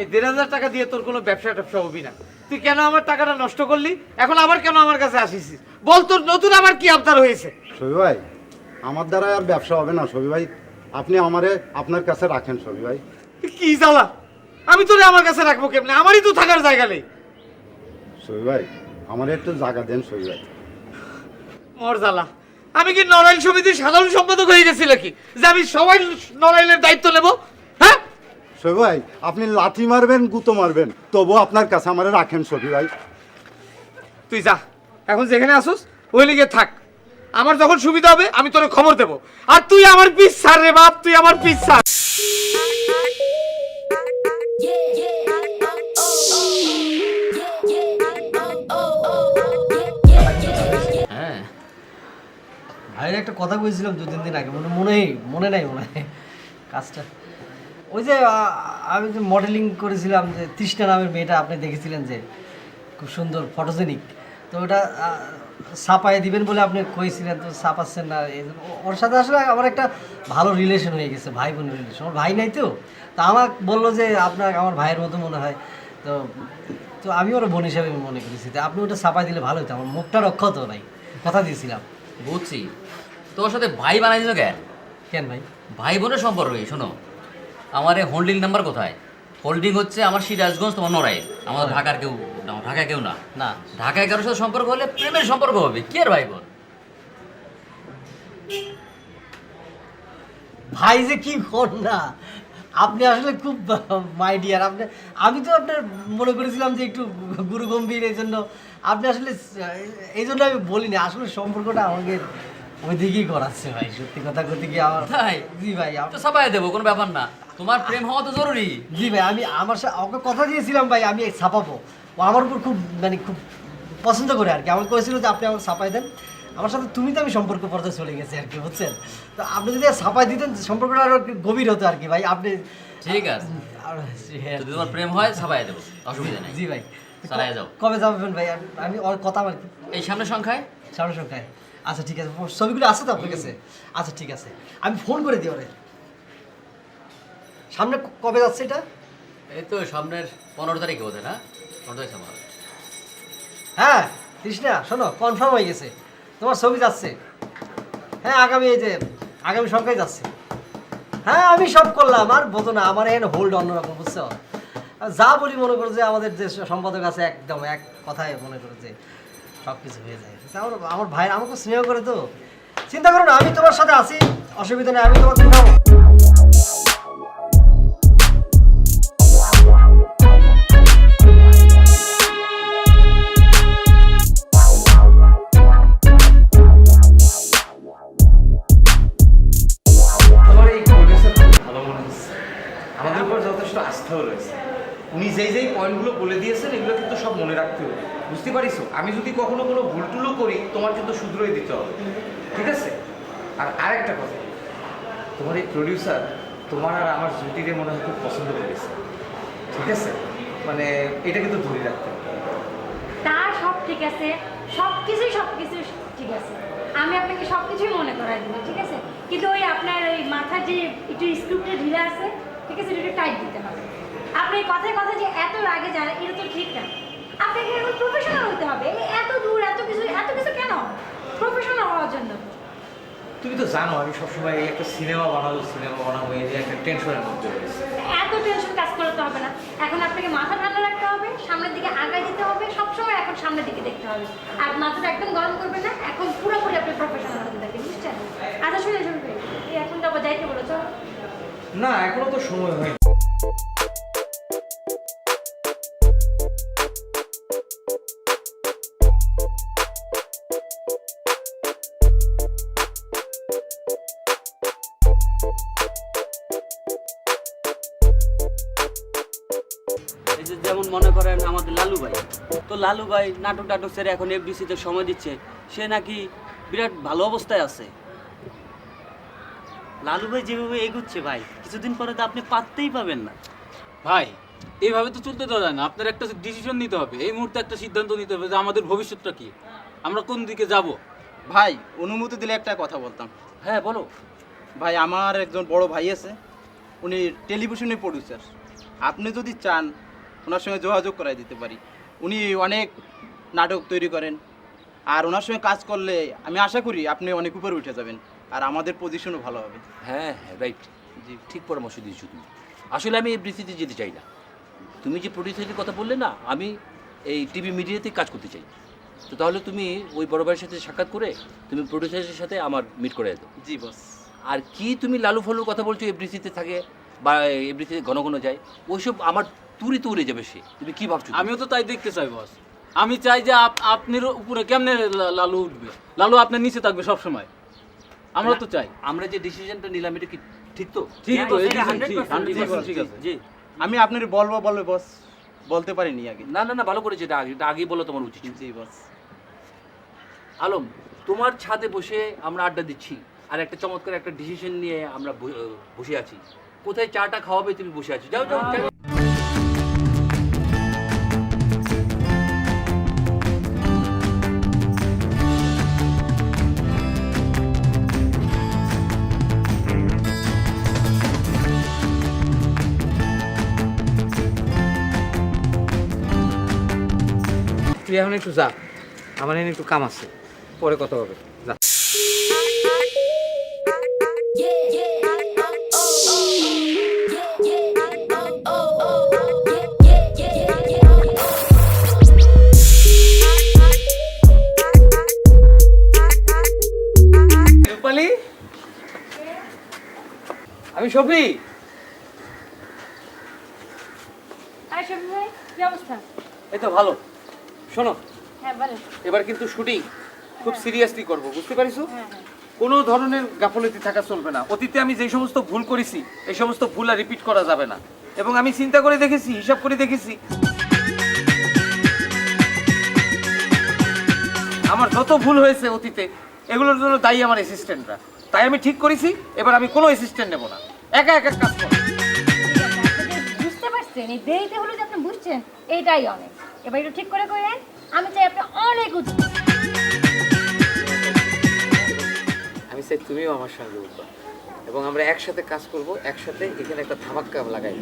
এই দেড় হাজার টাকা দিয়ে তোর কোনো ব্যবসা ট্যাবসা হবি না। তুই কেন আমার টাকাটা নষ্ট করলি? এখন আবার কেন আমার কাছে আসিস? বল তোর নতুন আবার কি আবদার হয়েছে? সবি ভাই আমার দ্বারা আর ব্যবসা হবে না সবি ভাই। আপনি আমারে আপনার কাছে রাখেন সবি ভাই। কি জ্বালা? আমি তোরে আমার কাছে রাখব কেমনে? আমারই তো থাকার জায়গা নেই। সবি ভাই আমার একটু জায়গা দেন সবি ভাই। মর জ্বালা। আমি কি নড়াইল সমিতির সাধারণ সম্পাদক হয়ে গেছি নাকি? যে আমি সবাই নড়াইলের দায়িত্ব নেব? ভাই। আপনি লাঠি মারবেন গুতো মারবেন তবু আপনার কাছে আমার রাখেন সবি ভাই। তুই যা এখন যেখানে আসুস ওই লিগে থাক। আমার যখন সুবিধা হবে আমি তোরে খবর দেব। আর তুই আমার পিস ছাড় রে বাপ তুই আমার পিস ছাড় হ্যাঁ। ভাইয়ের একটা কথা বলছিলাম দু তিন দিন আগে মনে মনে মনে নাই মনে। হয় কাজটা ওই যে আমি যে মডেলিং করেছিলাম যে তৃষ্ণা নামের মেয়েটা আপনি দেখেছিলেন যে খুব সুন্দর ফটোজেনিক তো ওটা আ, ছাপায় দিবেন বলে আপনি কইছিলেন তো ছাপাচ্ছেন না। ওর সাথে আসলে আমার একটা ভালো রিলেশন হয়ে গেছে ভাই বোন রিলেশন আমার ভাই নাই তো। তা আমার বলল যে আপনার আমার ভাইয়ের মতো মনে হয়। তো তো আমি ওর বোন হিসাবে মনে করেছি। তো আপনি ওটা ছাপাই দিলে ভালো হতো। আমার মুখটা রক্ষা হতো ভাই কথা দিয়েছিলাম। বুঝছি। তোর সাথে ভাই বানাই দিল কেন? কেন ভাই? ভাই বোনের সম্পর্ক শোনো। আমার এই হোল্ডিং নাম্বার কোথায়? হোল্ডিং হচ্ছে আমার সিরাজগঞ্জ তোমার নড়াইল। আমাদের ঢাকার কেউ ঢাকায় কেউ না। না। ঢাকায় কারোর সাথে সম্পর্ক হলে প্রেমের সম্পর্ক হবে। কি আর ভাই বোন ভাই যে কি কর না? আপনি আসলে খুব মাই ডিয়ার আপনি আমি তো আপনার মনে করেছিলাম যে একটু গুরু গম্ভীর এই জন্য আপনি আসলে এই জন্য আমি বলিনি। আসলে সম্পর্কটা আমাকে ওই দিকেই করাচ্ছে ভাই সত্যি কথা করতে গিয়ে আমার তাই জি ভাই আপ- তো সবাই দেবো কোনো ব্যাপার না। তোমার প্রেম হওয়া তো জরুরি। জি ভাই আমি আমার সাথে আমাকে কথা দিয়েছিলাম ভাই আমি ছাপাবো। ও আমার উপর খুব মানে খুব পছন্দ করে আর কি। আমাকে করেছিল যে আপনি আমাকে ছাপাই দেন। আমার সাথে তুমি তো আমি সম্পর্ক পর্যায়ে চলে গেছে আর কি বুঝছেন? তো আপনি যদি ছাপাই দিতেন সম্পর্কটা আরও গভীর হতো আর কি ভাই। আপনি ঠিক আছে। আর- যদি তোমার প্রেম হয় সবাই দেবো। অসুবিধা নেই। জি ভাই। যাও। কবে যাবেন ভাই? আমি- আমি ওর কথা আমার এই সামনের সংখ্যায়? সামনে সপ্তাহে আচ্ছা ঠিক আছে ছবিগুলো আছে তো আপনার কাছে? আচ্ছা ঠিক আছে। আমি ফোন করে দিই ওরে। সামনে কবে যাচ্ছে এটা? এই তো সামনের পনেরো তারিখে বোধ না? পনেরো তারিখ আমার। হ্যাঁ তৃষ্ণা শোনো কনফার্ম হয়ে গেছে। তোমার ছবি যাচ্ছে। হ্যাঁ আগামী এই যে আগামী সপ্তাহে যাচ্ছে। হ্যাঁ আমি সব করলাম আর বোঝো না আমার এখানে হোল্ড অন্যরকম বুঝছ? যা বলি মনে করো যে আমাদের যে সম্পাদক আছে একদম এক কথায় মনে করো যে সব কিছু হয়ে যায়। আমার আমার ভাই, আমাকে স্নেহ করে তো। চিন্তা করো না, আমি তোমার সাথে আছি। অসুবিধা নেই, আমি উঠাবো। তোমার হচ্ছে। আমাদের উপর যথেষ্ট আস্থাও রয়েছে। উনি যেই যেই পয়েন্টগুলো বলে দিয়েছেন, এগুলো কিন্তু সব মনে রাখতে হবে। বুঝতে পারিস আমি যদি কখনো কোনো ভুল টুলও করি, তোমার কিন্তু শুধরোই দিতে হবে। ঠিক আছে? আর আরেকটা কথা। তোমার এই প্রডিউসার তোমার আর আমার জুটিরে মনে হয় খুব পছন্দ করেছে ঠিক আছে? মানে এটা কিন্তু ধরে রাখতে তা সব ঠিক আছে। সব কিছুই সব কিছু ঠিক আছে। আমি আপনাকে সব কিছুই মনে করাই দেবো, ঠিক আছে? কিন্তু ওই আপনার ওই মাথার যে একটু স্ক্রুপটা ঢিলা আছে, ঠিক আছে? একটু টাইট দিতে হবে। আপনি কথায় কথা যে এত রাগে যান এটা তো ঠিক না। প্রফেশনাল হতে হবে। এই এত দূর এত কিছু এত কিছু কেন? প্রফেশনাল হওয়ার জন্য। তুমি তো জানো আমি সবসময় একটা সিনেমা বানাবো সিনেমা বানাবো এই যে একটা টেনশনের মধ্যে রয়েছে। এত টেনশন কাজ করতে হবে না। এখন আপনাকে মাথা ঠান্ডা রাখতে হবে সামনের দিকে আগায় দিতে হবে সবসময় এখন সামনের দিকে দেখতে হবে। আর মাথাটা একদম গরম করবেন না এখন পুরোপুরি আপনি প্রফেশনাল হতে থাকেন বুঝছেন? আচ্ছা শুনে শুনবে এখন যাব যাইতে বলো চলো না এখনও তো সময় হয়নি। যেমন মনে করেন আমাদের লালু ভাই। তো লালু ভাই নাটক টাটক ছেড়ে এখন এফডিসিতে সময় দিচ্ছে। সে নাকি বিরাট ভালো অবস্থায় আছে। লালু ভাই যেভাবে এগুচ্ছে ভাই কিছুদিন পরে তো আপনি পাততেই পাবেন না। ভাই এইভাবে তো চলতে দেওয়া যায় না। আপনার একটা ডিসিশন নিতে হবে। এই মুহূর্তে একটা সিদ্ধান্ত নিতে হবে যে আমাদের ভবিষ্যৎটা কি। আমরা কোন দিকে যাব? ভাই অনুমতি দিলে একটা কথা বলতাম। হ্যাঁ বলো। ভাই আমার একজন বড় ভাই আছে। উনি টেলিভিশনে প্রডিউসার আপনি যদি চান ওনার সঙ্গে যোগাযোগ করাই দিতে পারি। উনি অনেক নাটক তৈরি করেন। আর ওনার সঙ্গে কাজ করলে আমি আশা করি আপনি অনেক উপরে উঠে যাবেন। আর আমাদের পজিশনও ভালো হবে। হ্যাঁ হ্যাঁ রাইট জি। ঠিক পরামর্শ দিয়েছ তুমি। আসলে আমি এই বৃত্তিতে যেতে চাই না। তুমি যে প্রডিউসারের কথা বললে না আমি এই টিভি মিডিয়াতেই কাজ করতে চাই। তো তাহলে তুমি ওই বড় ভাইয়ের সাথে সাক্ষাৎ করে তুমি প্রডিউসারের সাথে আমার মিট করে দাও। জি বস আর কি তুমি লালু ফালুর কথা বলছো এভরিসিতে থাকে বা এভরিসিতে ঘন ঘন যায় ওইসব আমার তুরি তো উড়ে যাবে সে। তুমি কি ভাবছ আমিও তো তাই দেখতে চাই বস আমি চাই যে আপ- আপনার উপরে কেমনে লালু উঠবে? লালু আপনার নিচে থাকবে সব সময় আমরা তো চাই। আমরা যে ডিসিশনটা নিলাম এটা কি ঠিক তো? ঠিক তো এই এটা ঠিক 100% 100% ঠিক আছে জি। আমি আপনার বলব বলব বস বলতে পারিনি আগে। না না না ভালো করেছে এটা আগে এটা আগেই বলো তোমার উচিত জি বস আলম তোমার ছাদে বসে আমরা আড্ডা দিচ্ছি আর একটা চমৎকার একটা ডিসিশন নিয়ে আমরা বসে আছি। কোথায় চাটা খাওয়াবে তুমি বসে আছো? যাও যাও এখন একটু যা। আমার এখানে একটু কাম আছে। পরে কথা হবে। যা। আমি অবস্থা? এই তো ভালো। শোনো হ্যাঁ এবার কিন্তু শুটিং খুব সিরিয়াসলি করব বুঝতে পারিছো? হ্যাঁ হ্যাঁ। কোনো ধরনের গাফলতি থাকা চলবে না। অতীতে আমি যে সমস্ত ভুল করেছি এই সমস্ত ভুল আর রিপিট করা যাবে না। এবং আমি চিন্তা করে দেখেছি হিসাব করে দেখেছি আমার যত ভুল হয়েছে অতীতে এগুলোর জন্য দায়ী আমার অ্যাসিস্ট্যান্টরা তাই আমি ঠিক করেছি এবার আমি কোনো অ্যাসিস্ট্যান্ট নেব না। একা একা কাজ করব আপনি বুঝতে পারছেন এই দেরিতে হলো যে আপনি বুঝছেন এইটাই অনেক। এবার একটু ঠিক করে করেন আমি চাই আপনি অনেক উঁচু। আমি চাই তুমিও আমার সঙ্গে উঠবা। এবং আমরা একসাথে কাজ করব একসাথে এখানে একটা ধামাক্কা লাগাই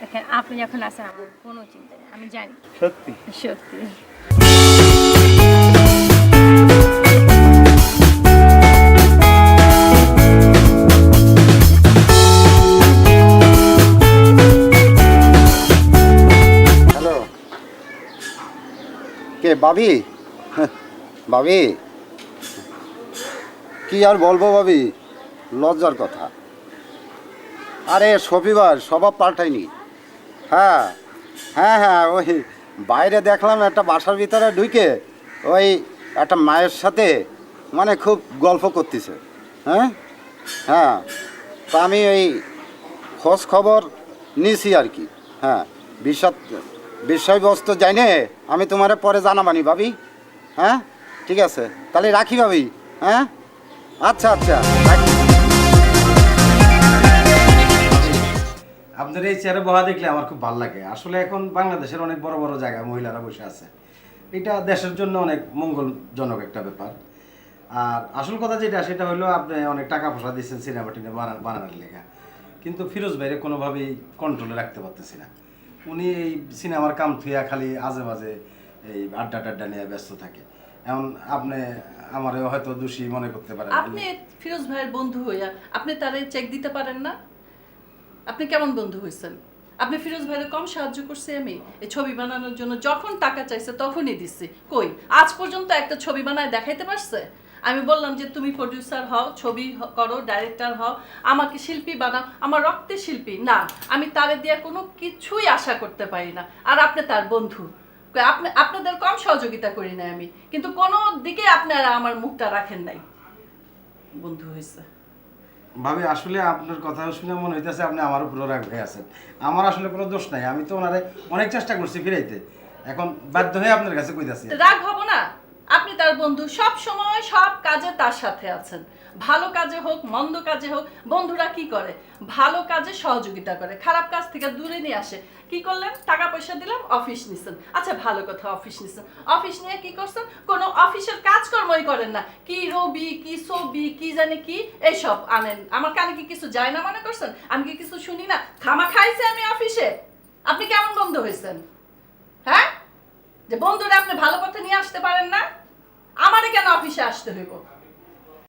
দেখেন আপনি যখন আছেন আমার কোনো চিন্তা নেই আমি জানি। সত্যি? সত্যি। বাবি বাবি কি আর বলব বাবি লজ্জার কথা। আরে শবিবার স্বভাব পাল্টায়নি। হ্যাঁ হ্যাঁ হ্যাঁ ওই বাইরে দেখলাম একটা বাসার ভিতরে ঢুকে ওই একটা মায়ের সাথে মানে খুব গল্প করতেছে। হ্যাঁ হ্যাঁ তা আমি ওই খোঁজ খবর নিছি আর কি। হ্যাঁ বিষয় বিষয়বস্তু জানে, আমি তোমারে পরে জানাবানি ভাবি। হ্যাঁ? ঠিক আছে। তাহলে রাখি ভাবি। হ্যাঁ? আচ্ছা আচ্ছা। আপনার এই চেয়ারে বহা দেখলে আমার খুব ভালো লাগে। আসলে এখন বাংলাদেশের অনেক বড় বড় জায়গায় মহিলারা বসে আছে। এটা দেশের জন্য অনেক মঙ্গলজনক একটা ব্যাপার। আর আসল কথা যেটা, সেটা হলো আপনি অনেক টাকা পয়সা দিচ্ছেন সিনেমা টিনে বানা- বানানোর লেখা কিন্তু ফিরোজ ভাইরে কোনোভাবেই কন্ট্রোলে রাখতে পারতেছি না। উনি এই সিনেমার কাম থুয়া খালি আজে বাজে এই আড্ডা টাড্ডা নিয়ে ব্যস্ত থাকে। এখন আপনি আমার হয়তো দোষী মনে করতে পারেন। আপনি ফিরোজ ভাইয়ের বন্ধু হইয়া, আপনি তারে চেক দিতে পারেন না? আপনি কেমন বন্ধু হয়েছেন আপনি ফিরোজ ভাইয়ের কম সাহায্য করছি আমি এই ছবি বানানোর জন্য যখন টাকা চাইছে তখনই দিচ্ছি। কই, আজ পর্যন্ত একটা ছবি বানায় দেখাইতে পারছে? আমি বললাম যে তুমি প্রডিউসার হও ছবি করো ডাইরেক্টর হও আমাকে শিল্পী বানাও আমার রক্তে শিল্পী না আমি তারে দিয়ে কোনো কিছুই আশা করতে পারি না। আর আপনি তার বন্ধু। আপনি আপনাদের কম সহযোগিতা করি না আমি। কিন্তু কোনো দিকে আপনারা আমার মুখটা রাখেন নাই। বন্ধু হয়েছে। ভাবি আসলে আপনার কথা শুনে মনে হইতেছে আপনি আমার উপর রাগ হয়ে আছেন। আমার আসলে কোনো দোষ নাই। আমি তো ওনারে অনেক চেষ্টা করছি ফিরাইতে। এখন বাধ্য হয়ে আপনার কাছে কইতাছি। রাগ হব না। তার বন্ধু সব সময় সব কাজে তার সাথে আছেন। ভালো কাজে হোক, মন্দ কাজে হোক, বন্ধুরা কি করে? ভালো কাজে সহযোগিতা করে, খারাপ কাজ থেকে দূরে নিয়ে আসে। কি করলেন? টাকা পয়সা দিলাম অফিস নিছেন। আচ্ছা ভালো কথা, অফিস নিছেন। অফিস নিয়ে কি করছেন? কোনো অফিসের কাজকর্মই করেন না। কি রবি, কি ছবি, কি জানি কি, এইসব আনেন। আমার কানে কি কিছু যায় না মনে করছেন? আমি কি কিছু শুনি না? খামা খাইছে আমি অফিসে। আপনি কেমন বন্ধু হয়েছেন? হ্যাঁ? যে বন্ধুরা আপনি ভালো পথে নিয়ে আসতে পারেন না? আমারে কেন অফিসে আসতে হইব?